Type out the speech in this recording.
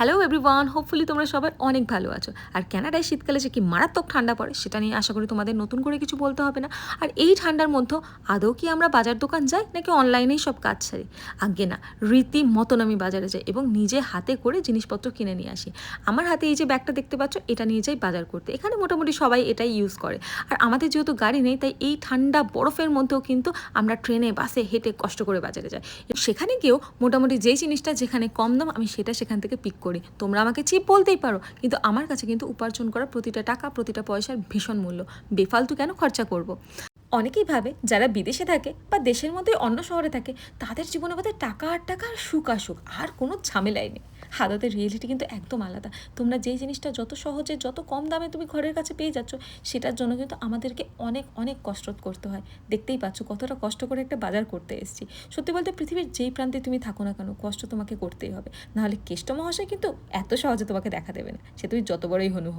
Hello everyone hopefully তোমরা সবাই অনেক ভালো আছো। আর ক্যানাডায় শীতকালে যে কি মারাত্মক ঠান্ডা পড়ে, সেটা নিয়ে আশা করি তোমাদের নতুন করে কিছু বলতে হবে না। আর এই ঠান্ডার মধ্যে আদৌ কি আমরা বাজার দোকান যাই, নাকি অনলাইনেই সব কাজ সারি? আগে না রীতি মতন আমি বাজারে যাই এবং নিজে হাতে করে জিনিসপত্র কিনে নিয়ে আসি। আমার হাতে এই যে ব্যাগটা দেখতে পাচ্ছ, এটা নিয়ে যাই বাজার করতে। এখানে মোটামুটি সবাই এটাই ইউজ করে। আর আমাদের যেহেতু গাড়ি নেই, তাই এই ঠান্ডা বরফের মধ্যেও কিন্তু আমরা ট্রেনে, বাসে হেঁটে কষ্ট করে বাজারে যাই। সেখানে গিয়েও মোটামুটি যেই জিনিসটা যেখানে কম দাম, আমি সেটা সেখান থেকে পিক করি তোমরা আমাকে চিপ বলতেই পারো, কিন্তু আমার কাছে কিন্তু উপার্জন করা প্রতিটা টাকা, প্রতিটা পয়সার ভীষণ মূল্য বেফালতু কেন খরচা করব। অনেকেই ভাবে যারা বিদেশে থাকে বা দেশের মধ্যে অন্য শহরে থাকে, তাদের জীবনে বোধহয় টাকা আর টাকা আর সুখ আর সুখ, আর কোনো ঝামেলাই নেই। হাদাতের রিয়েলিটি কিন্তু একদম আলাদা। তোমরা যেই জিনিসটা যত সহজে, যত কম দামে তুমি ঘরের কাছে পেয়ে যাচ্ছ, সেটার জন্য কিন্তু আমাদেরকে অনেক অনেক কসরত করতে হয়। দেখতেই পাচ্ছ কতটা কষ্ট করে একটা বাজার করতে এসেছি। সত্যি বলতে পৃথিবীর যেই প্রান্তে তুমি থাকো না কেন, কষ্ট তোমাকে করতেই হবে। নাহলে কেষ্ট মহাশয় কিন্তু এত সহজে তোমাকে দেখা দেবে না। সে তুমি যত বড়ই হনু।